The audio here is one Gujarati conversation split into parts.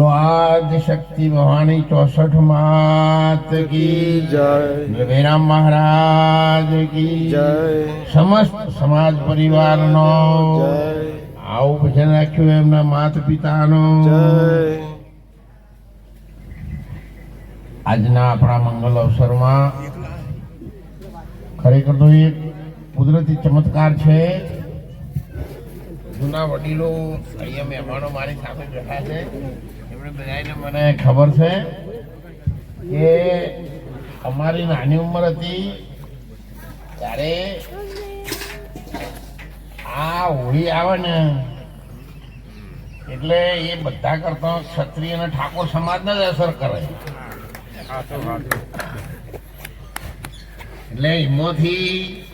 શક્તિ ભવાની ચોસઠ માત કી જય. રવિરામ મહારાજ કી જય. સમસ્ત સમાજ પરિવારનો આવું ભજન રાખ્યું એમના માત પિતાનો આજના આપણા મંગલ અવસરમાં ખરેખર તો એક કુદરતી ચમત્કાર છે. જૂના વડીલો અહીંયા મહેમાનો મારી સાથે બેઠા છે. મને ખબર છે કે અમારી નાની ઉંમર હતી ત્યારે આ હોળી આવે ને, એટલે એ બધા કરતા ક્ષત્રિય અને ઠાકોર સમાજને જ અસર કરે. એટલે એમાંથી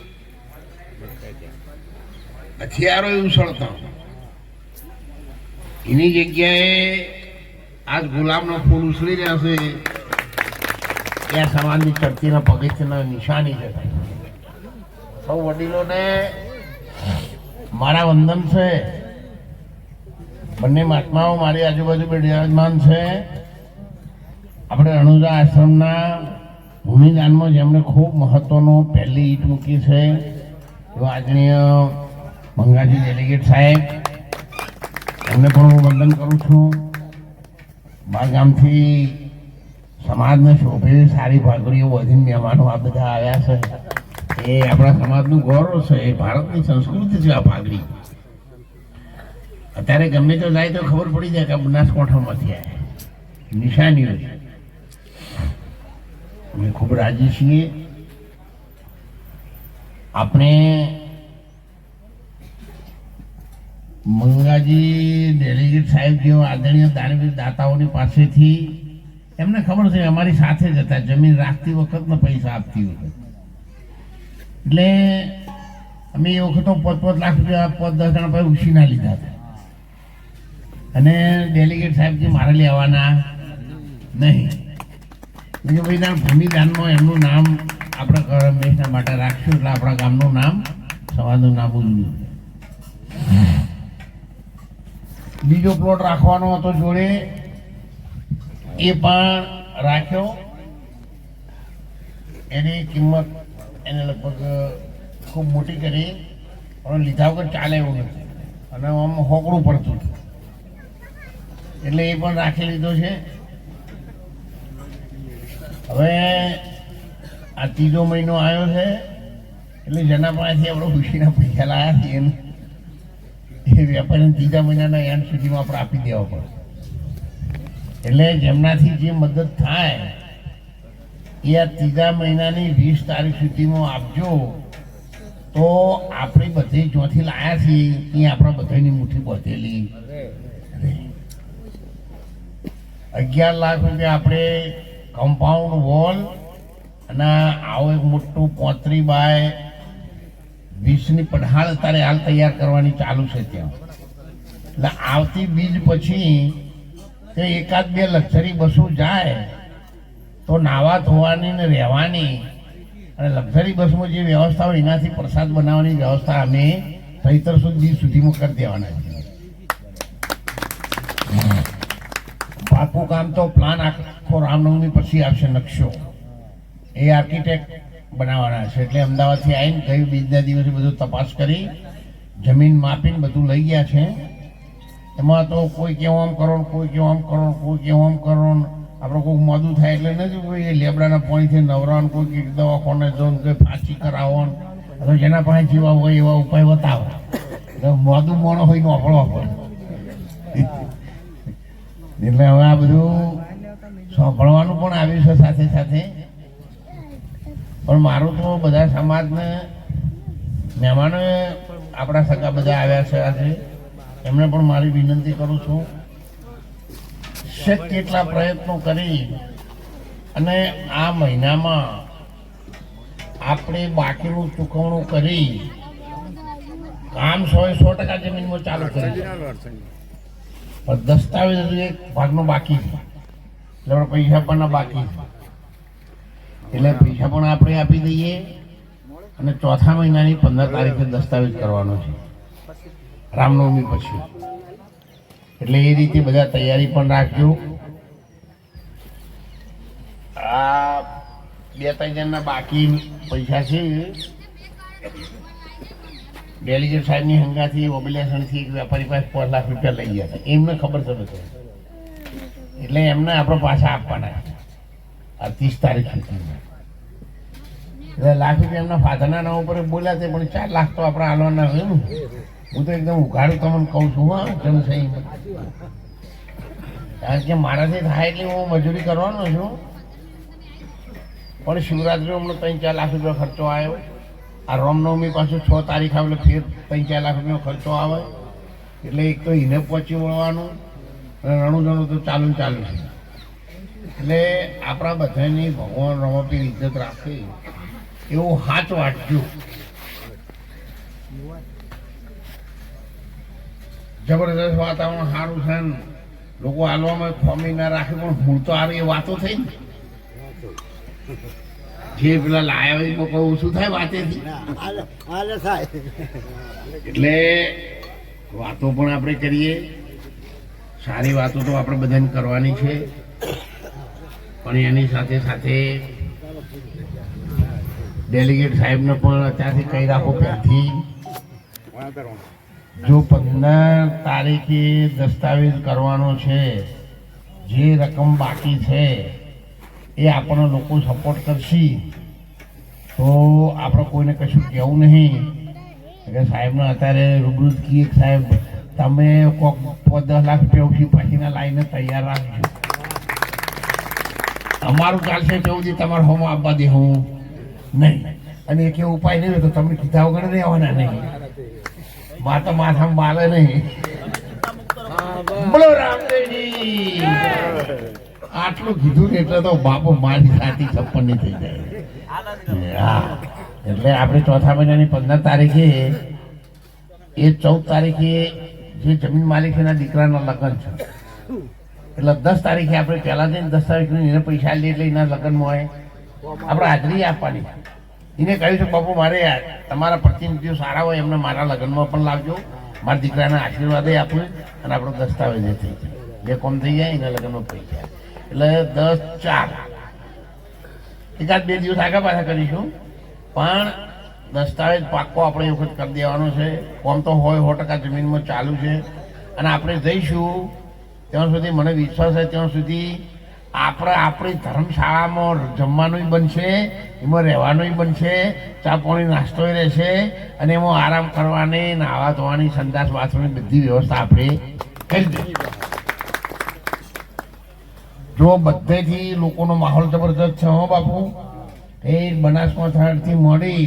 હથિયારો સળતા એની જગ્યાએ આજ ગુલામનો ફૂલ ઉછળી રહ્યા છે. એ સમાજની ચડતીના પગથિયાના નિશાની છે સૌ વડીલોને મારા વંદન છે. બંને મહાત્માઓ મારી આજુબાજુ બિરાજમાન છે. આપણે અણુજા આશ્રમના ભૂમિદાનમાં જેમણે ખૂબ મહત્વનો પહેલી ઈટ મૂકી છે. એવા આદરણીય મંગાજી ડેલિગેટ સાહેબ. એમને પણ હું વંદન કરું છું. બાર ગામથી સમાજને શોભેલી સારી ભાગડીઓ વધીને મહેમાનો આ બધા આવ્યા છે. એ આપણા સમાજનું ગૌરવ છે, એ ભારતની સંસ્કૃતિ છે આ ભાગડી. અત્યારે ગમે તો જાય તો ખબર પડી જાય કે બનાસકાંઠામાંથી આવ્યા. નિશાનીઓ છે. અમે ખૂબ રાજી છીએ. આપણે મંગાજી ડેલિગેટ સાહેબ જેવા આદરણીય દાનવીર દાતાઓની પાસેથી એમને ખબર છે અમારી સાથે જ હતા. જમીન રાખતી વખતના પૈસા આપતી વખત. એટલે અમે એ વખત પાંચ પાંચ લાખ રૂપિયા પાંચ દસ જણા પાસે ઉછીના લીધા હતા. અને ડેલિગેટ સાહેબજી મારે લેવાના નહીં. બીજું ભાઈ ના ભૂમિદાનમાં એમનું નામ આપણે હંમેશા માટે રાખશું એટલે આપણા ગામનું નામ સમાજનું નામ ઉજવ્યું. બીજો પ્લોટ રાખવાનો હતો જોડે, એ પણ રાખ્યો. એની કિંમત એને લગભગ ખૂબ મોટી કરી. પણ લીધા વગર ચાલે એવું નથી. અને આમ હોકડું પડતું. એટલે એ પણ રાખી લીધો છે. હવે આ ત્રીજો મહિનો આવ્યો છે. એટલે જેના પાસેથી આપણે ખુશીના પૈસા લાવ્યા છીએ. એને એ વેપારીને ત્રીજા મહિનાના એન્ડ સુધીમાં આપણે આપી દેવા પડે એટલે જેમનાથી જે મદદ થાય, એ આ ત્રીજા મહિનાની વીસ તારીખ સુધીમાં આપજો. તો આપણે બધે જ્યાંથી લાયા છીએ, એ આપણા બધાની મુઠ્ઠી બધેલી. અગિયાર લાખ રૂપિયા આપણે કમ્પાઉન્ડ વોલ અને આવો એક મોટું પોત્રી બાય વીસની પઢાળ અત્યારે હાલ તૈયાર કરવાની ચાલુ છે ત્યાં. એટલે આવતી બીજ પછી તે એકાદ બે લક્ઝરી બસો જાય, તો નાવા ધોવાની ને રહેવાની. અને લક્ઝરી બસમાં જે વ્યવસ્થા હોય એનાથી પ્રસાદ બનાવવાની વ્યવસ્થા અમે થઈતર સુધી સુધીમાં કરી દેવાના છે. પાકું કામ તો પ્લાન આખો રામનવમી પછી આવશે નકશો. એ આર્કિટેક્ટ બનાવવાના છે. એટલે અમદાવાદથી આવીને ગઈ બીજના દિવસે બધું તપાસ કરી, જમીન માપીને બધું લઈ ગયા છે. એમાં તો કોઈ કેવું આમ કરો કોઈ કેવું આમ કરો કોઈ કેવું આમ કરો આપણે કોઈ મોદું થાય એટલે નથી કોઈ એ લેબડાના પાણીથી નવરાવાનું, કોઈ દવાખાને જો કોઈ ફાંસી કરાવો ને અથવા જેના પાસે જેવા હોય એવા ઉપાય બતાવો. એટલે મોડું મોણો હોય નોકળો પડે. એટલે હવે આ બધું સાંભળવાનું પણ આવ્યું છે સાથે સાથે. પણ મારું તો બધા સમાજને મહેમાનો આપણા સગા બધા આવ્યા છે આજે. એમને પણ મારી વિનંતી કરું છું શક્ય કેટલા પ્રયત્નો કરી અને આ મહિનામાં આપણે બાકીનું ચૂકવણું કરી કામ સો સો ટકા જમીનમાં ચાલુ કરી પણ દસ્તાવેજ એક ભાગનો બાકી છે. એટલે પૈસા પણ બાકી છે. એટલે પૈસા પણ આપણે આપી દઈએ અને ચોથા મહિનાની પંદર તારીખે દસ્તાવેજ કરવાનો છે. રામનવમી પછી. એટલે એ રીતે બધા તૈયારી પણ રાખજો. આ બે ત્રણ જણના બાકી પૈસા છે. ડેલિગેટ સાહેબની હંગાથી ઓબિલેશનથી એક વેપારી પાસે પાંચ લાખ રૂપિયા લઈ ગયા હતા. એમને ખબર છે એટલે એમને આપણે પાછા આપવાના છે. આ ત્રીસ તારીખ સુધીમાં એટલે લાખ રૂપિયા એમના ફાધરના નામ ઉપર બોલ્યા છે, પણ ચાર લાખ તો આપણે હાલવાના હોય ને. હું તો એકદમ ઉઘાડું તમને કહું છું, હા જમ સહી કારણ કે મારાથી થાય એટલે હું મજૂરી કરવાનો છું. પણ શિવરાત્રી હમણાં ત્રણ ચાર લાખ રૂપિયા ખર્ચો આવ્યો. આ રામનવમી પાછું છ તારીખ આવે ફેર ત્રણ ચાર લાખ રૂપિયા ખર્ચો આવે. એટલે એક તો એને પહોંચી વળવાનું રણું જણું તો ચાલુ ચાલુ છે. એટલે આપણા બધાની ભગવાન રમતી ઇજ્જત રાખે એવું હાથ વાંચજો જબરદસ્ત વાતાવરણ સારું છે ને લોકો હાલવામાં ખોમી ના રાખે પણ હું તો આવી એ વાતો થઈ ને. જે પેલા લાયા હોય કોઈ ઓછું થાય. વાતેથી એટલે વાતો પણ આપણે કરીએ. સારી વાતો તો આપણે બધાને કરવાની છે. પણ એની સાથે સાથે ડેલિગેટ સાહેબને પણ અત્યારથી કહી રાખો પહેલથી જો પંદર તારીખે દસ્તાવેજ કરવાનો છે, જે રકમ બાકી છે, એ આપણને લોકો સપોર્ટ કરશે. તો આપણે કોઈને કશું કહેવું નહીં. કે સાહેબને અત્યારે રૂબરૂ કીએ સાહેબ, તમે કોક દસ લાખ રૂપિયા ઉઠી પછીના લાઈને તૈયાર રાખજો. અમારું ચાલશે તેવું જ તમારે હોમ આપવા દે હું નહીં. અને એક એવો ઉપાય નહીં તો તમને કીધા વગર રહેવાના નહીં. માતા માથામાં માલે નહીં. બોલો રામદેવજી. આટલું કીધું ને એટલે તો બાપો મારી સાથી છપ્પનની થઈ જાય. હા. એટલે આપણે ચોથા મહિનાની પંદર તારીખે, એ ચૌદ તારીખે જે જમીન માલિકીના દીકરાના લગ્ન છે. એટલે દસ તારીખે આપણે પહેલા જઈને દસ તારીખની એને પૈસા લઈ એટલે એના લગ્નમાં હોય. આપણે હાજરી આપવાની. એને કહ્યું છે, બાપુ, મારે તમારા પ્રતિનિધિઓ સારા હોય, એમને મારા લગ્નમાં પણ લાવજો. મારા દીકરાના આશીર્વાદ આપવું અને આપણો દસ્તાવેજ થઈ જાય. જે કોમ થઈ જાય, એના લગ્નમાં પૈસા. એટલે દસ ચાર. એકાદ બે દિવસ આગા પાછા કરીશું. પણ દસ્તાવેજ પાક્કો આપણે એ વખત કરી દેવાનો છે. કોમ તો હોય, સો ટકા જમીનમાં ચાલુ છે. અને આપણે જઈશું ત્યાં સુધી મને વિશ્વાસ છે, ત્યાં સુધી આપણે આપણી ધર્મશાળામાં જમવાનુંય બનશે, એમાં રહેવાનુંય બનશે, ચા પાણી નાસ્તોય રહેશે, અને એમાં આરામ કરવાની, નાહવા ધોવાની સંદાસ બાથરૂમની બધી વ્યવસ્થા આપણે કરી દઈએ જો બધેથી લોકોનો માહોલ જબરદસ્ત છે હો બાપુ. એ બનાસકાંઠાથી મળી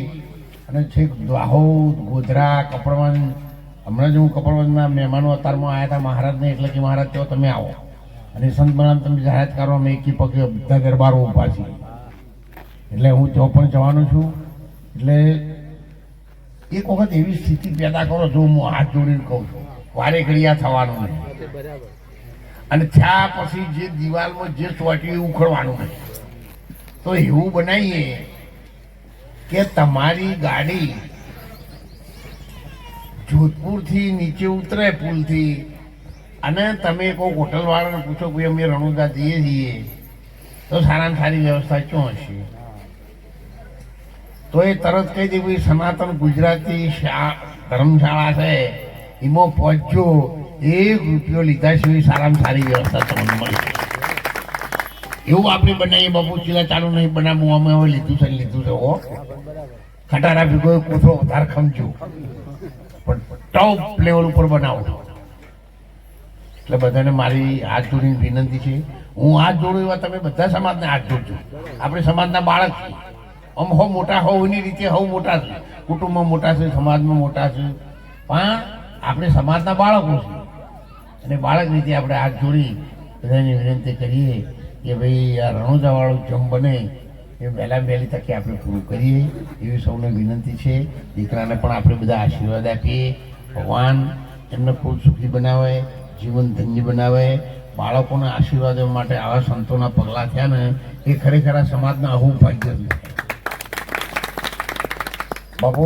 અને છેક દાહોદ, ગોધરા, કપડવંજ હમણાં જ હું કપડવંજના મહેમાનો અતારમાં આવ્યા હતા મહારાજને, એટલે કે મહારાજ કહો, તમે આવો. અને સંત બનામ તમે જાહેરાત કરો અમે એકી પગે બધા દરબારો ઊભા છીએ. એટલે હું ત્યાં પણ જવાનો છું. એટલે એક વખત એવી સ્થિતિ પેદા કરો જો હું હાથ જોડીને કહું છું. વારે ઘડિયા થવાનું નહીં. અને થયા પછી જે દિવાલમાં જે ચોટ્યું ઉખડવાનું નહીં તો એવું બનાવીએ કે તમારી ગાડી જોધપુરથી નીચે ઉતરે પુલથી. અને તમે કોઈ હોટલવાળાને પૂછો કે અમે રણુદા જઈએ છીએ, તો સારામાં સારી વ્યવસ્થા શું હશે? તો એ તરત કહી દે ભાઈ, સનાતન ગુજરાતી ધર્મશાળા છે, એમાં પહોંચજો. એક રૂપિયો લીધા સિવાય સારામાં સારી વ્યવસ્થા તમને મળશે એવું આપણે બનાવીએ, બાપુ, ચીલા ચાલુ નહીં બનાવું, અમે હવે લીધું છે લીધું છે ઓ ખટારા ભીગો કોથળો વધારે ખમજો. ટોપ લેવલ ઉપર બનાવો. એટલે બધાને મારી હાથ જોડીની વિનંતી છે. હું હાથ જોડું એવા તમે બધા સમાજને હાથ જોડજો. આપણે સમાજના બાળક છીએ. આમ હો મોટા હોવ એની રીતે હવ મોટા છે. કુટુંબમાં મોટા છે, સમાજમાં મોટા છે. પણ આપણે સમાજના બાળકો છીએ. અને બાળક રીતે આપણે હાથ જોડી બધાની વિનંતી કરીએ કે ભાઈ, આ રણોજાવાળું જમ બને. એ વહેલા વહેલી તકે આપણે પૂરું કરીએ. એવી સૌને વિનંતી છે. દીકરાને પણ આપણે બધા આશીર્વાદ આપીએ. ભગવાન એમને ખૂબ સુખી બનાવે, જીવન ધન્ય બનાવે. બાળકોના આશીર્વાદો માટે આવા સંતોના પગલાં થયા ને, એ ખરેખર આ સમાજના અહુ ભાગ્ય છે. બાપુ